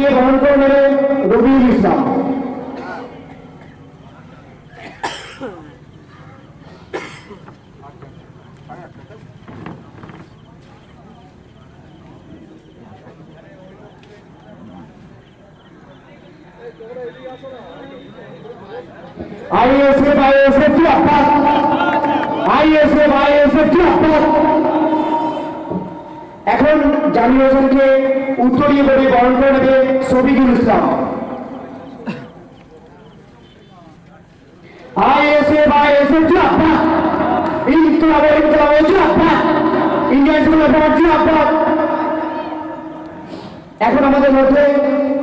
দিয়ে গ্রহণ করে নেবে রবিউল ইসলাম আইএসএফ আইএসএফ কি আপাত আইএসএফ আইএসএফ কি আপাত এখন জামির হোসেনকে উত্তরীয় করে বরণ করে নেবে শফিকুল ইসলাম সুপার কি আপাত এখন আমাদের মধ্যে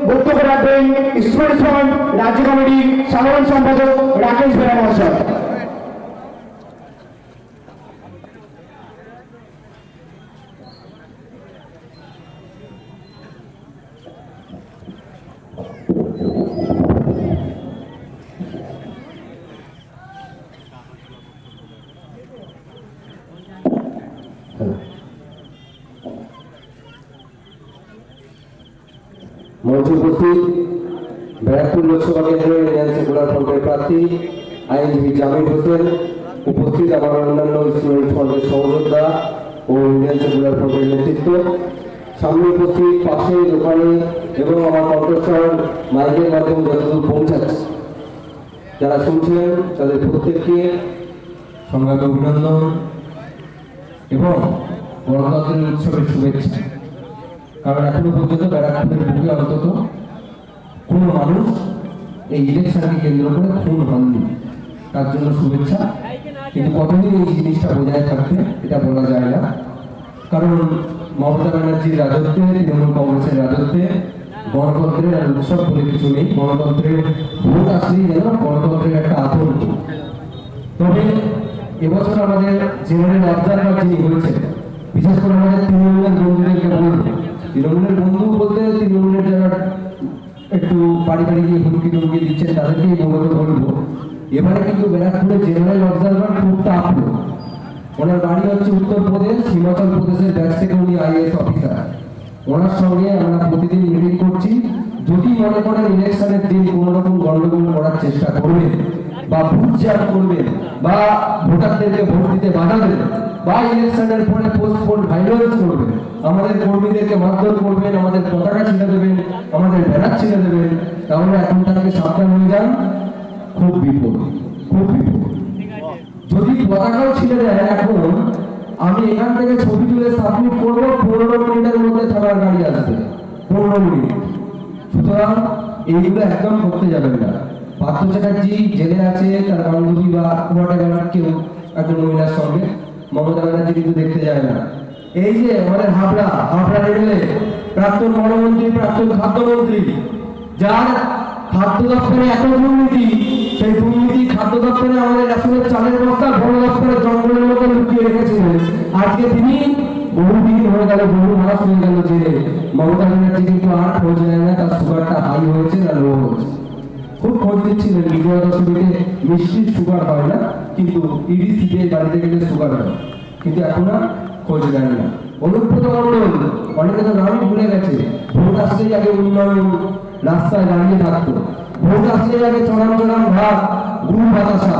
বক্তব্য রাখবেন স্টুডেন্ট রাজ্য কমিটির সাধারণ সম্পাদক রাকেশ বেরা মহাশয়। মঞ্চে উপস্থিত ব্যারাকপুর লোকসভা কেন্দ্রের ইন্ডিয়ান সেকুলার ফ্রন্টের প্রার্থী আইনজীবী জামির হোসেন, উপস্থিত আমার অন্যান্য স্টুডেন্ট ফ্রন্টের সহযোদ্ধা ও ইন্ডিয়ান সেকুলার ফ্রন্টের নেতৃত্ব। সামনে উপস্থিত পাশে দোকানে এবং আমার কণ্ঠস্বর মাইকের মাধ্যমে যতদূর পৌঁছাচ্ছে, যারা শুনছেন তাদের প্রত্যেককে সংগ্রামী অভিনন্দন। এবং গণতন্ত্রের উৎসবের শুভেচ্ছা। কারণ এখনও পর্যন্ত ব্যারাকপুরের বুকে অন্তত কোনো মানুষ এই ইলেকশনকে কেন্দ্র করে খুন হননি। তার জন্য শুভেচ্ছা। কিন্তু কতদিন এই জিনিসটা বজায় থাকবে, এটা বলা যায় না। কারণ মমতা ব্যানার্জির রাজত্বে, তৃণমূল কংগ্রেসের রাজত্বে গণতন্ত্রের আর উৎসব বলে কিছু নেই। গণতন্ত্রের ভোট আসলেই যেন গণতন্ত্রের একটা আতঙ্ক। তবে এবছর আমাদের জেনারেল অবজারভার যিনি হয়েছেন বিশেষ করে আমাদের তৃণমূলের বন্ধুদেরকে বলব তৃণমূলের বন্ধু বলতে তৃণমূলের যারা একটু বাড়ি বাড়ি গিয়ে হুমকি টুমকি দিচ্ছেন, তাদেরকেই মূলত বলব। এবারে কিন্তু ব্যারাকপুরে জেনারেল অবজারভার খুব টাপলো ওনার বাড়ি হচ্ছে উত্তরপ্রদেশ, হিমাচল প্রদেশের ব্যাচ থেকে উনি আইএস অফিসার ওনার সঙ্গে আমরা প্রতিদিন মিটিং করছি। যদি মনে করেন ইলেকশনের দিন কোনো রকম গন্ডগোল করার চেষ্টা করবেন বা জ্যাম করবেন বা ভোটারদেরকে ভোট দিতে বাধা দেবেন বা ইলেকশনের পরে পোস্ট পোল ভাইরাল করবেন আমাদের কর্মীদেরকে মারধর করবেন, আমাদের পতাকা ছিঁড়ে দেবেন, আমাদের ব্যানার ছিঁড়ে দেবেন, তাহলে এখন তাকে সাবধান হয়ে যান। খুব বিপদ খুব বিপদ। যদি পতাকাও ছিঁড়ে দেয় এখন আমি এখান থেকে ছবি তুলে সাবমিট করব, পনেরো মিনিটের মধ্যে থানার গাড়ি আসবে, পনেরো মিনিট। সুতরাং এইগুলো একদম করতে যাবেন না। পার্থ চ্যাটার্জি, জেলে আছে, তার বান্ধবী বা হোয়াট কেউ একজন মহিলার সঙ্গে, মমতা ব্যানার্জি কিন্তু দেখতে যায় না। এই যে আমাদের হাবড়া হাবড়া এমএলএ প্রাক্তন বনমন্ত্রী, প্রাক্তন খাদ্যমন্ত্রী, যার খাদ্য দপ্তরে এত দুর্নীতি, সেই দুর্নীতি খাদ্য দপ্তরে আমাদের রেশনের চালের বস্তা বড় দপ্তরে জঙ্গলের মধ্যে লুকিয়ে রেখেছিলেন। আজকে তিনি বহুদিন হয়ে গেল, বহু মাস হয়ে গেল যে মমতা ব্যানার্জি কিন্তু আর খোঁজ নেয় না, তার সুগারটা হাই হয়েছে না লো হয়েছে। খুব খোঁজ দিচ্ছিলেন বিজয়া দশমীতে মিষ্টির সুগার হয় না, কিন্তু ইডি সিবিআই বাড়িতে গেলে সুগার হয়। কিন্তু এখন আর খোঁজ নেন না। অনুব্রত মন্ডল অনেকে তো নামই ভুলে গেছে, ভোট আসলেই আগে উন্নয়ন, রাস্তায় দাঁড়িয়ে থাকতো। ভোট আসলেই আগে চড়াম চড়াম ভাত গুরু বাতাসা।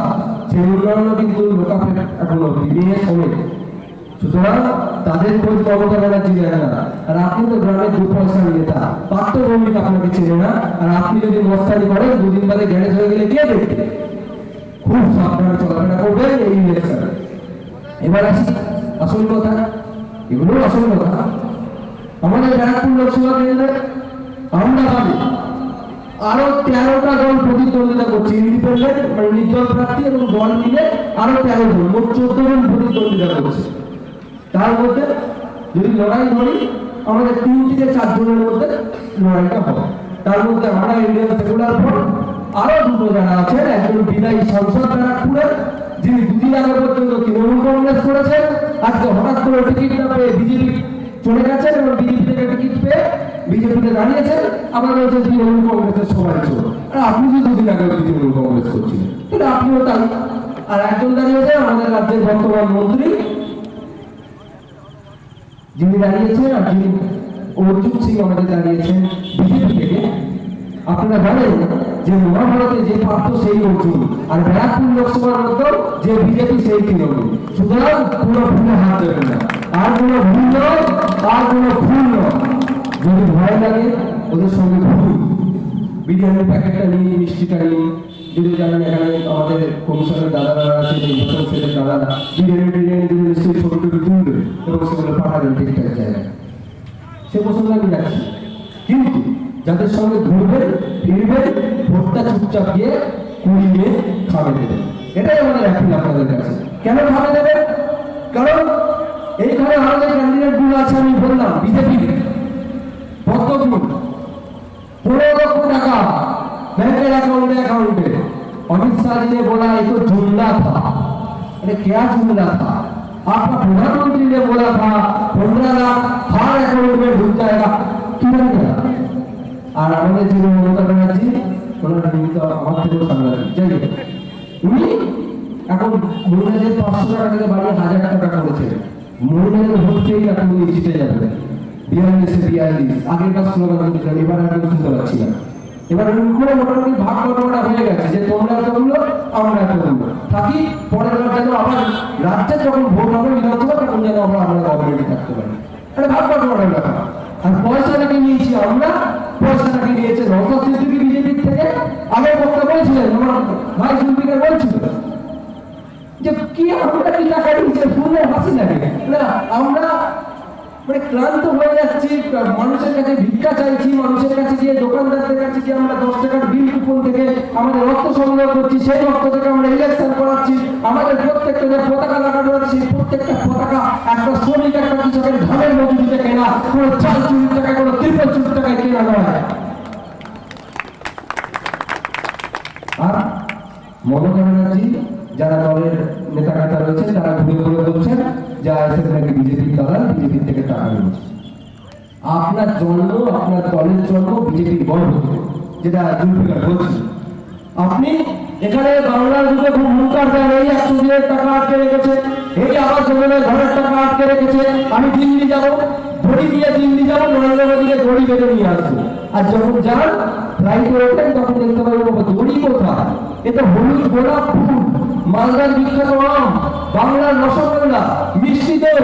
সেই উন্নয়নও কিন্তু লোকাপে এখনও বিয়ে সমেত সুতরাং তাদের খোঁজ মমতা ব্যানার্জি নেয় না। আর আপনি তো গ্রামের দু পয়সা নেতা। পার্থ ভৌমিক আপনাকে চেনে না। আর আপনি যদি মস্তানি করেন, দুদিন বাদে গ্যারেজ হয়ে গেলে কে দেখবে? খুব সাবধানে চলাফেরা করবেন এই ইলেকশনে এবার আসি। আসল কথা। এগুলো আসল কথা। আমাদের ব্যারাকপুর লোকসভা কেন্দ্রে আমরা ভাবি, আরও তেরোটা দল প্রতিদ্বন্দ্বিতা করছে। ইন্ডিপেন্ডেন্ট মানে নির্দল প্রার্থী এবং দল মিলে আরও তেরো জন, মোট চোদ্দ জন প্রতিদ্বন্দ্বিতা করছে। তার মধ্যে যদি লড়াই ধরি, আমাদের তিন থেকে চার জনের মধ্যে লড়াইটা হবে। তার মধ্যে আমরা ইন্ডিয়ান সেকুলার ফ্রন্ট আরও দুটো যারা আছেন, একজন বিদায়ী সাংসদ ব্যারাকপুরের যিনি দুদিন আগে পর্যন্ত তৃণমূল কংগ্রেস করেছেন, আজকে হঠাৎ করে টিকিট না পেয়ে বিজেপি চলে গেছেন এবং বিজেপি থেকে টিকিট পেয়ে বিজেপিতে দাঁড়িয়েছেন, আবার বলছেন তৃণমূল কংগ্রেসের সবাই ছিল আর আপনি যে দুদিন আগে তৃণমূল কংগ্রেস করছিলেন, কিন্তু আপনিও তাই। আর একজন দাঁড়িয়েছে আমাদের রাজ্যের বর্তমান মন্ত্রী যিনি দাঁড়িয়েছেন আর যিনি অর্জুন সিং আমাদের দাঁড়িয়েছেন বিজেপি থেকে, আপনারা জানেন যে মহাভারতে যে পার্থ সেই অর্জুন আর ব্যারাকপুর লোকসভার মধ্যে যে বিজেপি সেই তৃণমূল। সুতরাং কোনো ভুলে হাত দেবেন না। আর কোনো ভুল নয়, আর কোনো ভুল নয়। যদি ভয় লাগে, ওদের সঙ্গে ভুল বিরিয়ানির প্যাকেটটা নিয়ে মিষ্টিটা নিয়ে যদি জানেন এখানে আমাদের কমিশনের দাদারা আছে নির্বাচন সেলের দাদারা, বিরিয়ানি টিরিয়ানি দিলে নিশ্চয়ই ছোট ছোট এবং সেগুলো পাহাড়ের ঠিকঠাক জায়গায় সে পছন্দ আমি রাখছি কিন্তু যাদের সঙ্গে ঘুরবে, ফিরবে, ভোটটা চুপচাপ দিয়ে কুড়িয়ে খাবে দেবে। এটাই আমাদের এখন আপনাদের কাছে। কেন খাবে দেবে? কারণ এইখানে আমাদের ক্যান্ডিডেটগুলো আছে, আমি বললাম, বিজেপি। পদ্মপুর পনেরো লক্ষ টাকা ব্যাংকের অ্যাকাউন্টে অ্যাকাউন্টে অমিত শাহ বলা এই তো জুমলা থা। এটা কেয়া জুমলা থা? आपका प्रधानमंत्री ने बोला था पंद्रह लाख हर अकाउंट में ढुक जाएगा क्यों नहीं गया আর আমাদের যিনি মমতা ব্যানার্জি ওনার কিন্তু আমার থেকেও সাংঘাতিক যাই হোক উনি এখন মহিলাদের পাঁচশো টাকা থেকে বাড়িয়ে হাজার টাকা করেছে মহিলাদের ভোট পেয়েই এখন উনি জিতে যাবে বিয়াল্লিশে বিয়াল্লিশ আগেরকার স্লোগান কিন্তু জানি, এবার আর কেউ শুনতে পাচ্ছি না এবার উনি করে মোটামুটি ভাগ বটোয়ারা হয়ে গেছে যে তোমরা এতগুলো আমরা এতগুলো থাকি পরের ভাগ বটোয়ারার ব্যাপার। আর পয়সাটাকে নিয়েছি আমরা, পয়সাটাকে নিয়েছে নজর সিদ্দিকি থেকে। আগের বক্তা বলছিলেন ভাই জুলফিকার বলছিল যে, কি আমরা কি টাকা নিয়েছে শুনে হাসি না, আমরা মানে ক্লান্ত হয়ে যাচ্ছি মানুষের কাছে ভিক্ষা চাইছি, মানুষের কাছে গিয়ে দোকানদারদের কাছে গিয়ে আমরা দশ টাকার বিল কুপন থেকে আমাদের রক্ত সংগ্রহ করছি, সেই রক্ত থেকে আমরা ইলেকশন করাচ্ছি, আমাদের প্রত্যেকটা যে পতাকা লাগানো আছে প্রত্যেকটা পতাকা একটা শ্রমিক, একটা কৃষকের ধানের মজুরিতে কেনা, কোনো চাল চুরির টাকা কোনো ত্রিপল চুরির টাকায় কেনা নয়। যারা দলের নেতা নেতা রয়েছেন, তারা ঘুরে ঘুরে বলছেন, যে আইএসএফ নাকি বিজেপির দালাল, বিজেপির থেকে টাকা নিচ্ছে আপনার জন্ম, আপনার দলের জন্ম বিজেপির গর্ব যেটা জুলফিকার বলছে। আপনি এখানে বাংলার যুগে খুব হুঙ্কার দেন, এই একশো দিনের টাকা আটকে রেখেছে, এই আবার যোজনায় ঘরের টাকা আটকে রেখেছে, আমি দিল্লি যাব দড়ি দিয়ে দিল্লি যাব, নরেন্দ্র মোদীকে দড়ি বেঁধে নিয়ে আসব। আর যখন যান ফ্লাইটে ওঠেন, তখন দেখতে পাবেন দড়ি কোথায়? এটা হলুদ গোলাপ ফুল, মালদার বিখ্যাত আম, বাংলার রসগোল্লা, মিষ্টি দই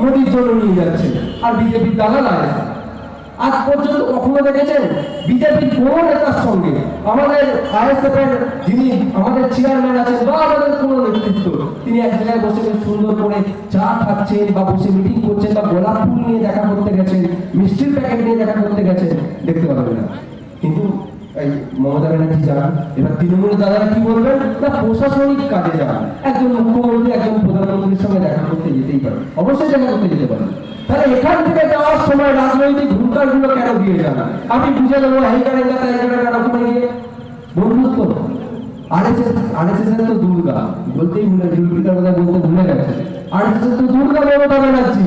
মোদির জন্য নিয়ে যাচ্ছে। আর বিজেপির দালাল আজ পর্যন্ত কখনো দেখেছেন বিজেপির কোন নেতার সঙ্গে? আমাদের আইএসএফ এর যিনি আমাদের চেয়ারম্যান আছেন বা আমাদের কোন নেতৃত্ব, তিনি এক জায়গায় বসে সুন্দর করে চা খাচ্ছেন বা বসে মিটিং করছেন বা গোলাপ ফুল নিয়ে দেখা করতে গেছেন, মিষ্টির প্যাকেট নিয়ে দেখা করতে গেছেন, দেখতে পাবেন না। কিন্তু মমতা ব্যানার্জি যান, এবার তৃণমূলের দাদারা কি বলবেন? না, প্রশাসনিক কাজে যান। একজন মুখ্যমন্ত্রী, একজন প্রধানমন্ত্রীর সঙ্গে দেখা করতে যেতেই পারে অবশ্যই দেখা করতে যেতে পারে তাহলে এখান থেকে যাওয়ার সময় রাজনৈতিক ভূমিকারগুলো কেন দিয়ে যান? আমি বুঝে দেবো এইখানে যাতা এখানে কেন ওখানে গিয়ে। বন্ধুত্ব। আরএসএস আরএসএস তো দুর্গা। বলতেই ভুলে জুলফিকার কথা বলতে ভুলে গেছে। আরএসএস তো দুর্গা মমতা ব্যানার্জি।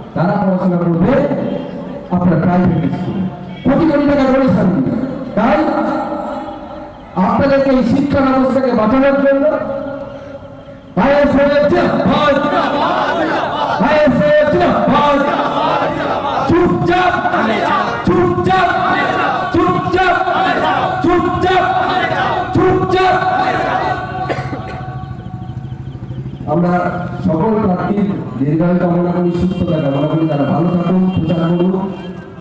তারা পড়াশোনা করবে আপনার প্রাইভেট স্কুলে কোটি কোটি টাকা ডোনেশন তাই আপনাদেরকে এই শিক্ষা ব্যবস্থাকে বাঁচানোর জন্য আমরা দীর্ঘায়ু কামনা করি সুস্থতা কামনা করি তারা ভালো থাকুন, প্রচার করুন।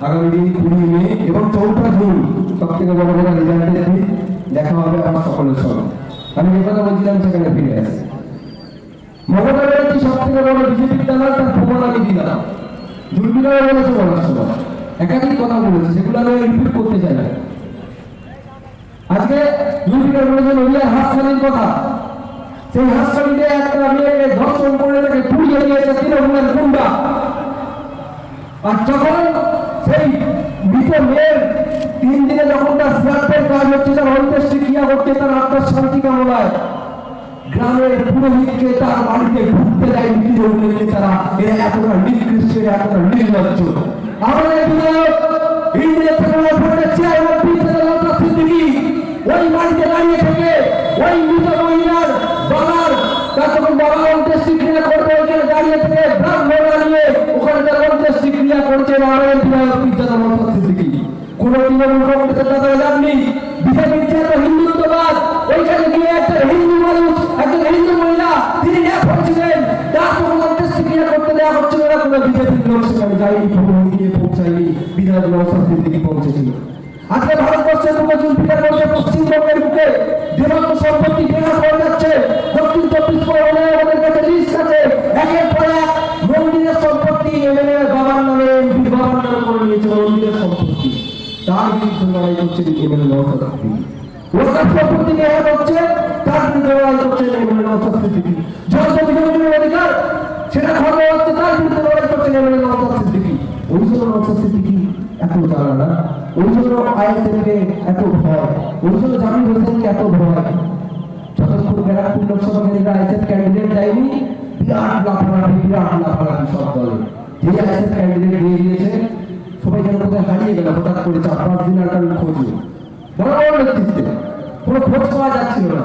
আগামী দিন কুড়ি মে এবং চৌঠা জুন সব থেকে বড় বড় রেজাল্টের দিন, দেখা হবে আমার সকলের সঙ্গে। আমি যে কথা বলছিলাম সেখানে ফিরে আসি। মমতা ব্যানার্জি সব থেকে বড় বিজেপির দালাল তার প্রমাণ আমি দিলাম। দুর্বিধারা বলেছে বলার সময় একাধিক কথা বলেছে, সেগুলো আমি রিপিট করতে চাই না। আজকে দুর্বিধার বলেছে নদিয়ার হাসখালির কথা। সেই হাসপাতালে একটা মেয়েকে ধর্ষণ করে তাকে পুড়িয়ে দিয়েছে তৃণমূলের গুন্ডা। আর যখন সেই মৃত মেয়ের তিন দিনে যখন তার কাজ হচ্ছে, তার ক্রিয়া তার আত্মার শান্তি গ্রামের পুরোহিতকে তার বাড়িতে ঘুরতে দেয় তৃণমূলের নেতারা এরা এতটা নিকৃষ্ট, এরা এতটা নির্লজ্জ। ওই বাড়িতে দাঁড়িয়ে থেকে ওই মৃত তার যখন বাবা অন্ত্যেষ্টি ক্রিয়া করবে, ওইখানে দাঁড়িয়ে থেকে ব্রাহ্মণ আনিয়ে ওখানে তার অন্ত্যেষ্টি ক্রিয়া করছে আজকে ভারতবর্ষের বলছে, পশ্চিমবঙ্গের বুকে সম্পত্তি কেনা হয়ে যাচ্ছে দক্ষিণ চব্বিশ পরগনায় আমাদের কাছে লিস্ট আছে একের পর এক মন্দিরের সম্পত্তি এমএলএ বাবার নামে এমপি বাবার নামে করে নিয়েছে মন্দিরের সম্পত্তি তার বিরুদ্ধে লড়াই করছে এমএলএ নওসাদ সিদ্দিকী ওসব সম্পত্তি নেওয়া হচ্ছে তার বিরুদ্ধে লড়াই করছে এমএলএ নওসাদ সিদ্দিকী যত অধিকার সেটা খর্ব হচ্ছে তার বিরুদ্ধে লড়াই করছে এমএলএ নওসাদ সিদ্দিকী ওই জন্য নওসাদ সিদ্দিকী এত জানা না ওই জন্য আইএসএফকে এত ভয় ওই জন্য জামির হোসেনকে এত ভয় যতক্ষণ ব্যারাকপুর লোকসভা কেন্দ্রে আইএসএফ ক্যান্ডিডেট যায়নি বিরাট লাফালাফি বিরাট লাফালাফি সব দলে যে আইএসএফ ক্যান্ডিডেট দিয়ে দিয়েছে কোথায় হারিয়ে গেল হঠাৎ করে চার পাঁচ দিন আর কারণ খোঁজ। বড় বড় নেতৃত্বে। কোনো খোঁজ পাওয়া যাচ্ছিল না।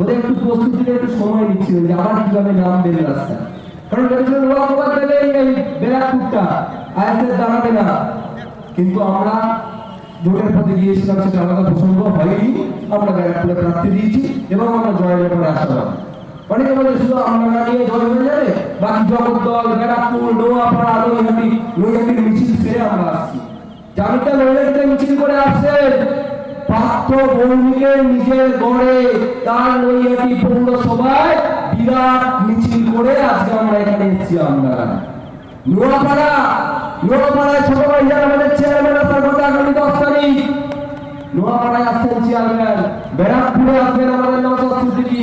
ওদের একটু প্রস্তুতির একটু সময় নিচ্ছিল যে আবার কীভাবে নাম বের রাস্তায় কারণ দেবে এই আইএসএফ দাঁড়াবে না। কিন্তু আমরা জোটের পথে গিয়েছিলাম, সেটা আমাদের পছন্দ হয়নি। আমরা ব্যারাকপুরে প্রার্থী দিয়েছি এবং আমরা জয়ের ব্যাপারে আশাবাদ। অনেকে বলে শুধু আমরা নিয়ে জয় হয়ে যাবে? বাকি জগদ্দল ব্যারাকপুর নৈহাটির মিছিল ছেড়ে আমরা আসছি। জামিটা নৈহাটিতে মিছিল করে আসছেন পার্থ ভৌমিকের নিজের গড়ে তার নৈহাটি পৌরসভায় বিরাট মিছিল করে আজকে আমরা এখানে এসেছি আমরা। নোয়াপাড়া, নোয়াপাড়ায় ছোট ভাই আমাদের কথা আগামী দশ তারিখ। নোয়াপাড়ায় আসছেন চেয়ারম্যান ব্যারাকপুরে আসবেন আমাদের সিদ্দিকী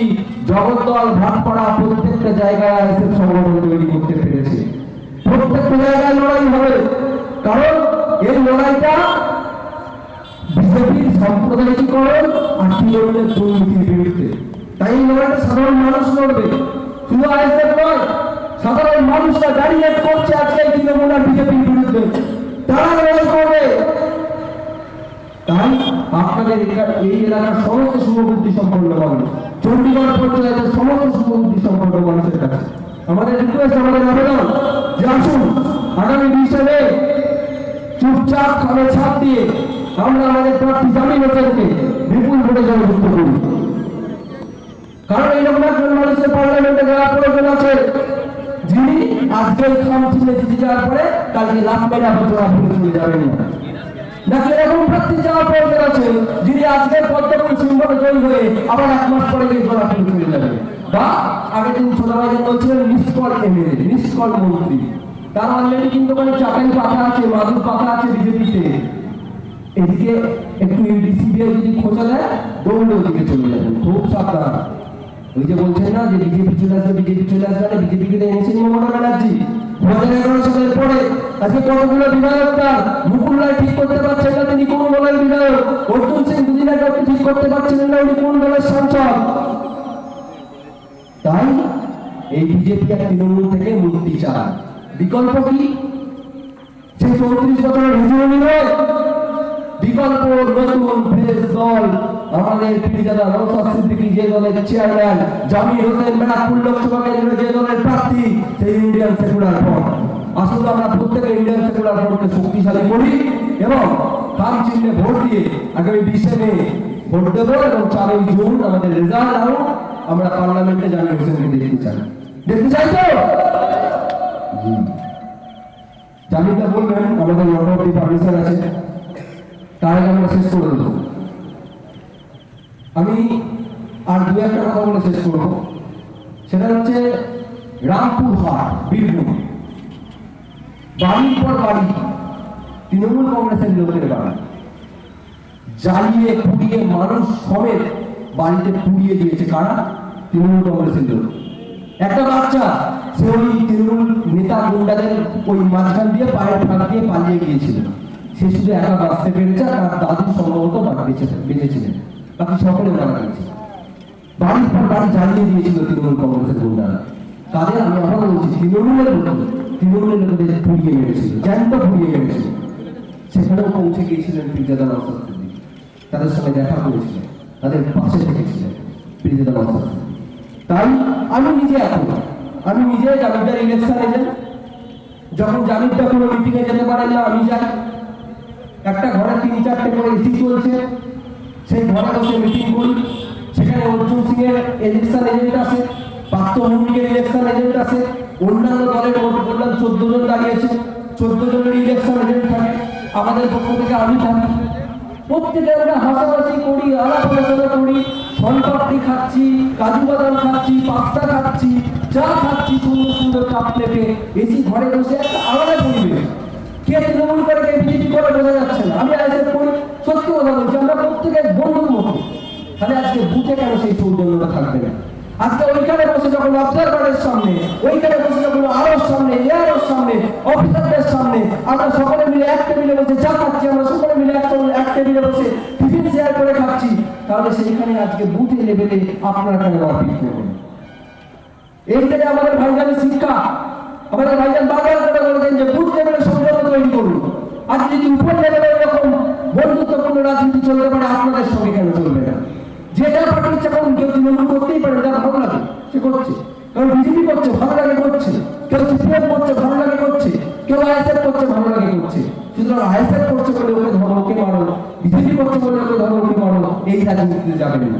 জগদ্দল, ভাটপাড়া প্রত্যেকটা জায়গায় সংগঠন তৈরি করতে পেরেছে। প্রত্যেকটা জায়গায় লড়াই হবে। কারণ এই লড়াইটা বিজেপির সাম্প্রদায়িকীকরণ আর তৃণমূলের দুর্নীতির বিরুদ্ধে। তাই এই লড়াইটা সাধারণ মানুষ লড়বে। শুধু আইএসএফ নয়, সাধারণ মানুষরা দাঁড়িয়ে করছে আজকে এই তৃণমূল আর বিজেপির বিরুদ্ধে তারা লড়াই করবে তাই এলাকা- এই এলাকার সমস্ত শুভবুদ্ধি সম্পন্ন মানুষ। চণ্ডীগড় পঞ্চায়েতের সমস্ত শুভবুদ্ধি সম্পন্ন মানুষের কাছে। আমাদের রিকোয়েস্ট আমাদের আবেদন, যে আসুন, আগামী বিশে চুপচাপ খাবে ছাপ দিয়ে আমরা আমাদের প্রার্থী জামিন হোসেনকে বিপুল ভোটে জয়যুক্ত করি। কারণ এইরকম একজন মানুষের পার্লামেন্টে যাওয়ার প্রয়োজন আছে। যিনি আজকে খাম ছিলে জিতে যাওয়ার পরে কালকে লাভ মেরা বছর আপনি চলে যাবেন। নাকি এরকম আজকের পদ্মপুর সিংহকে জয়ী হয়ে আবার এক মাস পরে যাবে। বা আগের দিন ছোট ভাই যে বলছিলেন এমএলএ মন্ত্রী। তার অলরেডি কিন্তু মানে পাতা আছে, মাদুর পাতা আছে বিজেপিতে। এদিকে একটু ইউডিসি দিয়ে যদি খোঁজা দেয়, দৌড়ে ওদিকে চলে যাবেন খুব সাবধান। ওই যে বলছেন না যে বিজেপি চলে আসবে, বিজেপি চলে আসবে না বিজেপিকে এনেছেন মমতা ব্যানার্জি। দু হাজার এগারো সালের পরে আজকে কতগুলো বিধায়ক তার? মুকুল রায় ঠিক করতে পারছেন না, তিনি কোন দলের বিধায়ক। অর্জুন সিং দুদিন আগে ঠিক করতে পারছিলেন না, উনি কোন দলের সাংসদ? তাই এই বিজেপি আর তৃণমূল থেকে মুক্তি চায়। বিকল্প কি? সেই চৌত্রিশ বছরের হিজুরি নয় বিকল্প নতুন ফ্রেশ দল আমাদের পিরিজাদা নৌসাদ সিদ্দিকী যে দলের চেয়ারম্যান জামির হোসেন ব্যারাকপুর লোকসভা কেন্দ্রে যে দলের প্রার্থী, সেই ইন্ডিয়ান সেকুলার ফ্রন্ট আসলে আমরা প্রত্যেকে ইন্ডিয়ান সেকুলার শক্তিশালী করি এবং তার চিহ্নে ভোট দিয়ে আগামী বিশে মে ভোট দেবো এবং চারই জুন আমাদের রেজাল্ট আউট আমরা পার্লামেন্টে জামির হোসেনকে দেখতে চাই। দেখতে চাই তো? জি। বলবেন, আমাদের মোটামুটি পারমিশন আছে। আগে আমরা শেষ করে দেবো। আমি আর দু একটা কথা বলে শেষ করব। সেটা হচ্ছে রামপুর হাট বীরভূম। বাড়ির পর বাড়ি, তৃণমূল কংগ্রেসের লোকের বাড়ি। জ্বালিয়ে পুড়িয়ে মানুষ সমেত বাড়িতে পুড়িয়ে দিয়েছে কারা? তৃণমূল কংগ্রেসের লোক। একটা বাচ্চা, সে ওই তৃণমূল নেতা গুন্ডাদের ওই মাঝখান দিয়ে পায়ের ফাঁক দিয়ে পালিয়ে গিয়েছিল। সে শুধু একা বাঁচতে পেরেছে তার দাদু সম্ভবত বেঁচে, বেঁচেছিলেন। বাকি সকলে মারা গেছে। বাড়ির পর বাড়ি জ্বালিয়ে দিয়েছিল তৃণমূল কংগ্রেসের গুন্ডারা। তাদের আমি আবার বলছি, তৃণমূলের মতো তৃণমূলের লোকেদের পুড়িয়ে মেরেছিল জ্যান্ত পুড়িয়ে মেরেছিল সেখানেও পৌঁছে গিয়েছিলেন পিরজাদা নওসাদ সিদ্দিকী। তাদের সঙ্গে দেখা করেছিলেন, তাদের পাশে থেকেছিলেন পিরজাদা নওসাদ তাই আমি নিজে এখন, আমি নিজে জামিদার ইলেকশন যাই। যখন জামিনটা কোনো মিটিংয়ে যেতে পারেন না, আমি যাই। একটা ঘরে তিন চারটে করে এসি চলছে, সেই ঘরে বসে মিটিং করি। সেখানে অর্জুন সিং এর ইলেকশন এজেন্ট আছে, পার্থ ভৌমিকের ইলেকশন এজেন্ট আছে অন্যান্য দলের বললাম চোদ্দ জন দাঁড়িয়েছে, চোদ্দ জনের ইলেকশন এজেন্ট থাকে, আমাদের পক্ষ থেকে আমি থাকি। প্রত্যেকে আমরা হাসাহাসি করি, আলাপ আলোচনা করি সনপাপড়ি খাচ্ছি, কাজু বাদাম খাচ্ছি, পাস্তা খাচ্ছি, চা খাচ্ছি, সুন্দর সুন্দর কাপ প্লেটে এসি ঘরে বসে একটা আলাদা পরিবেশ। কে তৃণমূল করে, কে বিজেপি করে, বোঝা যাচ্ছে না। আমি আইসেফ করি, সত্যি কথা বলছি, আমরা প্রত্যেকের বন্ধুর মতো। তাহলে আজকে বুথে কেন সেই সৌজন্যতা থাকবে না? আজকে ওইখানে বসে যখন অবজারভারের সামনে, ওইখানে বসে যখন আরোর সামনে এয়ারোর সামনে, অফিসারদের সামনে, আমরা সকলে মিলে এক টেবিলে বসে চা খাচ্ছি, আমরা সকলে মিলে এক এক টেবিলে বসে টিফিন শেয়ার করে খাচ্ছি। তাহলে সেইখানে আজকে বুথে লেভেলে আপনারা কেন মারপিট করবেন? এইটাই আমাদের ভাইজানের শিক্ষা, আমাদের ভাইজান বারবার করে বলেছেন যে বুথ লেভেলে সম্পর্ক তৈরি করুন। আজ যদি উপর লেভেলে এরকম বন্ধুত্বপূর্ণ রাজনীতি চলতে পারে, আপনাদের সঙ্গে কেন চলবে না? যেটা পার্টি ইচ্ছা করুন, কেউ তৃণমূল করতেই পারে যার ভালো লাগে, সে করছে। কেউ বিজেপি করছে, ভালো লাগে করছে। কেউ সিপিএম করছে, ভালো লাগে করছে। কেউ আইএসএফ করছে, ভালো লাগে করছে। সুতরাং আইএসএফ করছে বলে ওকে ধরো, ওকে মারো। বিজেপি করছে বলে ওকে ধরো, ওকে মারো। এই রাজনীতিতে যাবেন না।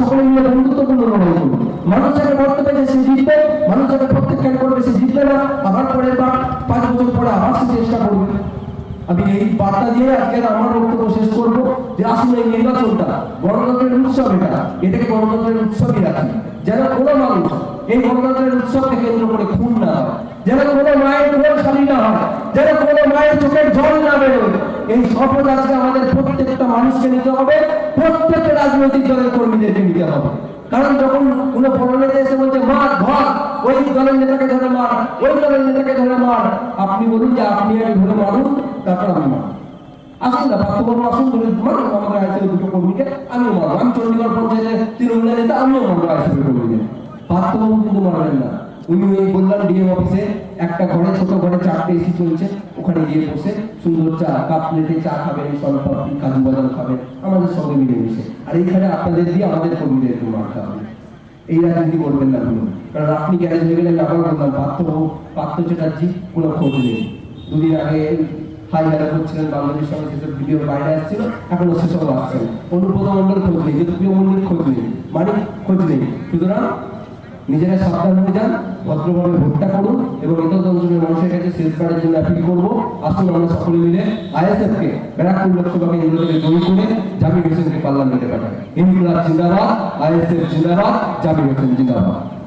সকলে মিলে বন্ধুত্বপূর্ণ লড়াই মানুষ যাকে সে জিতবে, মানুষ যাকে প্রত্যাখ্যান করবে সে জিতবে না। আবার পরের বার, পাঁচ বছর পরে আবার সে চেষ্টা করবে। আমি এই বার্তা দিয়ে আজকের আমার বক্তব্য শেষ করব। যে আসলে নির্বাচনটা গণতন্ত্রের উৎসব এটা, এটাকে গণতন্ত্রের উৎসবই রাখি। যেন কোনো মানুষ এই গণতন্ত্রের উৎসবকে কেন্দ্র করে খুন না হয়, যেন কোনো মায়ের কোল খালি না হয়, যেন কোনো মায়ের চোখের জল না বেরোয়। এই শপথ আজকে আমাদের প্রত্যেকটা মানুষকে নিতে হবে, প্রত্যেকটা রাজনৈতিক দলের কর্মীদেরকে নিতে হবে। কারণ যখন কোনো বড় এসে বলছে, মার, ধর, ওই দলের নেতাকে ধরে মার, ওই দলের নেতাকে ধরে মার, আপনি বলুন যে, আপনি আগে ধরে মারুন, তারপর আমি মার আসুন না পার্থবর্ম আসুন ধরে মারুন আমাদের আইসিএল দুটো কর্মীকে আমিও মারবো। আমি চণ্ডীগড় পঞ্চায়েতের তৃণমূলের নেতা, আমিও মারবো আইসিএল কর্মীকে। পার্থবাবু কিন্তু মারবেন না। উনি ওই বললাম ডিএম অফিসে একটা ঘরে, ছোট ঘরে চারটে এসি চলছে, ওখানে গিয়ে বসে সুন্দর চা, কাপ প্লেটে চা খাবেন সরপাপড়ি কাজু বাদাম খাবেন, আমাদের সঙ্গে মিলে মিশে। আর এইখানে আপনাদের দিয়ে আমাদের কর্মীদেরকে মারতে হবে। এই রাজনীতি করবেন না কোনো। কারণ আপনি গ্যারেজ হয়ে গেলেন আবার বললাম পার্থ পার্থ চ্যাটার্জি কোনো খোঁজ নেই। দুদিন আগে নিজেরা সাবধান হয়ে যান, ভদ্রভাবে ভোটটা করুন এবং এতদ অঞ্চলের মানুষের কাছে জন্য অ্যাপিল আসুন আমরা সকলে মিলে ব্যারাকপুর জয়ী করে জামির হোসেনকে পার্লামেন্টে পাঠাই। ইনকুলাব জিন্দাবাদ, আইএসএফ জিন্দাবাদ জামির হোসেন জিন্দাবাদ।